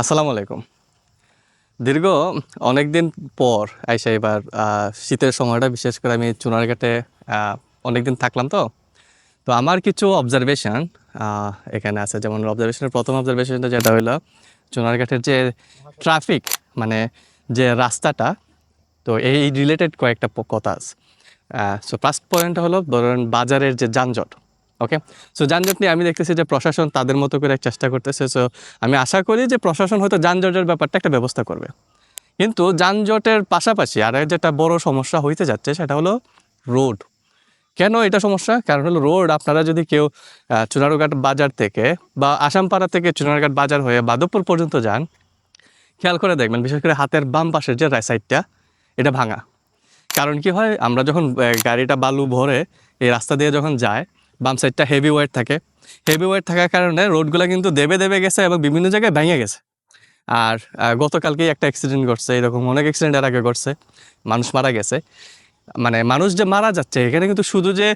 আসসালামু আলাইকুম। দীর্ঘ অনেক দিন পর আইসা এবার শীতের সময়টা, বিশেষ করে আমি চুনারঘাটে অনেক দিন থাকলাম তো। তো আমার কিছু অবজারভেশন এখানে আছে। যেমন অবজারভেশনের প্রথম অবজারভেশনটা যেটা হলো চুনারঘাটের যে ট্রাফিক মানে যে রাস্তাটা, তো এই রিলেটেড কয়েকটা কথা আছে। সো ফার্স্ট পয়েন্ট হলো, ধরেন বাজারের যে যানজট। ওকে সো যানজট নিয়ে আমি দেখতেছি যে প্রশাসন তাদের মতো করে চেষ্টা করতেছে। সো আমি আশা করি যে প্রশাসন হয়তো যানজটের ব্যাপারটা একটা ব্যবস্থা করবে। কিন্তু যানজটের পাশাপাশি আর যেটা বড় সমস্যা হইতে যাচ্ছে সেটা হলো রোড। কেন এটা সমস্যা? কারণ হলো রোড আপনারা যদি কেউ চুনারুঘাট বাজার থেকে বা আসামপাড়া থেকে চুনারঘাট বাজার হয়ে বাদবপুর পর্যন্ত যান, খেয়াল করে দেখবেন, বিশেষ করে হাতের বাম পাশের যে সাইডটা এটা ভাঙা। কারণ কি হয়? আমরা যখন গাড়িটা বালু ভরে এই রাস্তা দিয়ে যখন যায় বাম সাইডটা হেভি ওয়েট থাকে। হেভি ওয়েট থাকার কারণে রোডগুলো কিন্তু দেবে দেবে গেছে এবং বিভিন্ন জায়গায় ভেঙে গেছে। আর গতকালকেই একটা অ্যাক্সিডেন্ট ঘটছে, এরকম অনেক অ্যাক্সিডেন্ট এর আগে ঘটছে। মানুষ মারা গেছে। মানে মানুষ যে মারা যাচ্ছে, এখানে কিন্তু শুধু যে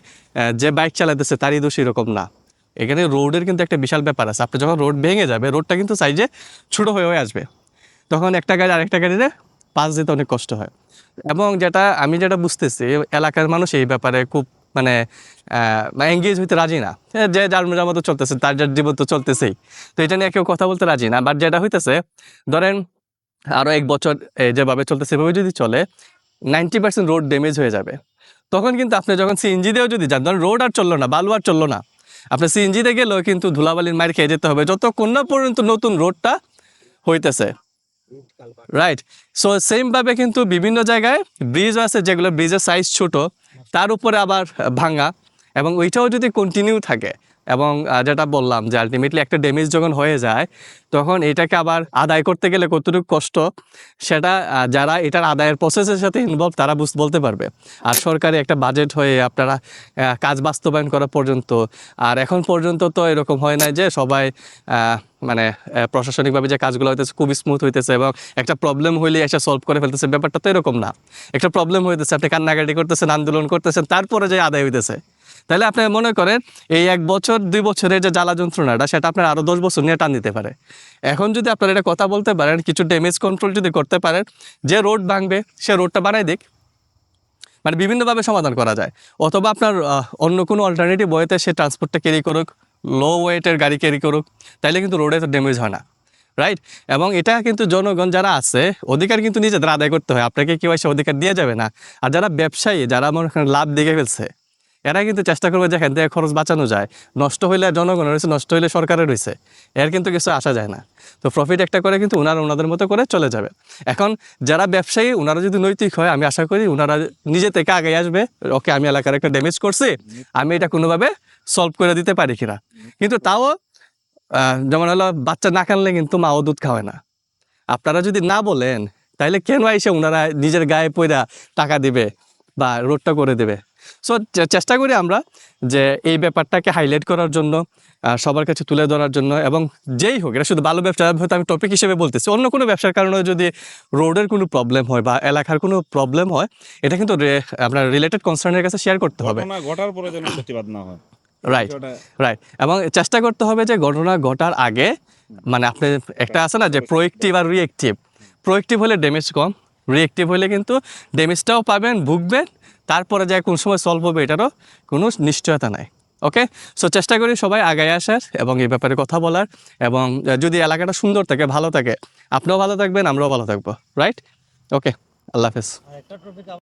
যে বাইক চালাতেছে তারই দোষ এরকম না। এখানে রোডের কিন্তু একটা বিশাল ব্যাপার আছে। আপনি যখন রোড ভেঙে যাবে রোডটা কিন্তু সাইজে ছোটো হয়ে হয়ে আসবে। তখন একটা গাড়ি, আরেকটা গাড়িতে পাশ দিতে অনেক কষ্ট হয়। এবং যেটা, আমি যেটা বুঝতেছি, এলাকার মানুষ এই ব্যাপারে খুব মানে এঙ্গেজ হইতে রাজি না। যে যার মতো চলতেছে, তার যার জীবন তো চলতেছেই। তো এটা নিয়ে কেউ কথা বলতে রাজি না। বাট যেটা হইতেছে, ধরেন আরও এক বছর যেভাবে চলতেছে, এভাবে যদি চলে নাইনটি পার্সেন্ট রোড ড্যামেজ হয়ে যাবে। তখন কিন্তু আপনি যখন সিএনজি দিয়েও যদি যান, ধরেন রোড আর চলল না, বালু আর চলল না আপনার সিএনজিতে গেলেও কিন্তু ধুলাবালির মার খেয়ে যেতে হবে, যতক্ষণ না পর্যন্ত নতুন রোডটা হইতেছে। রাইট সো সেমভাবে কিন্তু বিভিন্ন জায়গায় ব্রিজ আছে, যেগুলো ব্রিজের সাইজ ছোট। তার উপরে আবার ভাঙা এবং ওইটাও যদি কন্টিনিউ থাকে এবং যেটা বললাম যে আলটিমেটলি একটা ড্যামেজ যখন হয়ে যায়, তখন এটাকে আবার আদায় করতে গেলে কতটুকু কষ্ট, সেটা যারা এটার আদায়ের প্রসেসের সাথে ইনভলভ তারা বুঝ, বলতে পারবে। আর সরকারি একটা বাজেট হয়ে আপনারা কাজ বাস্তবায়ন করা পর্যন্ত, আর এখন পর্যন্ত তো এরকম হয় না যে সবাই মানে প্রশাসনিকভাবে যে কাজগুলো হইতেছে খুব স্মুথ হইতেছে এবং একটা প্রবলেম হইলে এসে সলভ করে ফেলতেছে, ব্যাপারটা তো এরকম না। একটা প্রবলেম হইতেছে, আপনি কান্নাকাটি করতেছেন, আন্দোলন করতেছেন, তারপরে যে আদায় হইতেছে। তাহলে আপনি মনে করেন এই এক বছর, দুই বছরের যে জ্বালা যন্ত্রণাটা, সেটা আপনার আরও দশ বছর নিয়ে টান দিতে পারে। এখন যদি আপনারা এটা কথা বলতে পারেন, কিছু ড্যামেজ কন্ট্রোল যদি করতে পারেন, যে রোড ভাঙবে, সে রোডটা বানাই দিক মানে বিভিন্নভাবে সমাধান করা যায়। অথবা আপনার অন্য কোনো অল্টারনেটিভ ওয়েতে সে ট্রান্সপোর্টটা ক্যারি করুক লো ওয়েটের গাড়ি ক্যারি করুক, তাইলে কিন্তু রোডে তো ড্যামেজ হয় না রাইট এবং এটা কিন্তু জনগণ যারা আছে, অধিকার কিন্তু নিজেদের আদায় করতে হয়। আপনাকে কেউ এসে অধিকার দিয়ে যাবে না। আর যারা ব্যবসায়ী, যারা মনে লাভ দেখে ফেলছে এরা কিন্তু চেষ্টা করবে যে এখান থেকে খরচ বাঁচানো যায়। নষ্ট হইলে জনগণের রয়েছে, নষ্ট হইলে সরকারের রয়েছে। এর কিন্তু কিছু আসা যায় না। তো প্রফিট একটা করে কিন্তু ওনারা ওনাদের মতো করে চলে যাবে। এখন যারা ব্যবসায়ী ওনারা যদি নৈতিক হয়, আমি আশা করি ওনারা নিজে থেকে আগে আসবে, ওকে, আমি এলাকার একটা ড্যামেজ করছি, আমি এটা কোনোভাবে সলভ করে দিতে পারি কিনা? কিন্তু তাও যেমন হলো, বাচ্চা না কানলে কিন্তু মাও দুধ খাওয়ায় না। আপনারা যদি না বলেন তাহলে কেন এসে ওনারা নিজের গায়ে পয়রা টাকা দিবে বা রোডটা করে দেবে? সো চেষ্টা করি আমরা যে এই ব্যাপারটাকে হাইলাইট করার জন্য সবার কাছে তুলে ধরার জন্য এবং যেই হোক এটা শুধু ভালো ব্যবসা হয়তো আমি টপিক হিসেবে বলতেছি অন্য কোনো ব্যবসার কারণে যদি রোডের কোনো প্রবলেম হয় বা এলাকার কোনো প্রবলেম হয় এটা কিন্তু আপনার রিলেটেড কনসার্নের কাছে শেয়ার করতে হবে। ঘটার পরে যেন প্রতিবাদ না হয়। রাইট রাইট এবং চেষ্টা করতে হবে যে ঘটনা ঘটার আগে মানে আপনি একটা আছে না যে প্রোয়েক্টিভ আর রিয়েক্টিভ প্রোয়েক্টিভ হলে ড্যামেজ কম রিয়েক্টিভ হলে কিন্তু ড্যামেজটাও পাবেন ভুগবেন তারপরে যায় কোন সময় সলভ হবে এটারও কোনো নিশ্চয়তা নাই ওকে সো চেষ্টা করি সবাই আগায় আসার এবং এই ব্যাপারে কথা বলার এবং যদি এলাকাটা সুন্দর থাকে, ভালো থাকে, আপনিও ভালো থাকবেন, আমরাও ভালো থাকব রাইট ওকে আল্লাহ হাফেজ।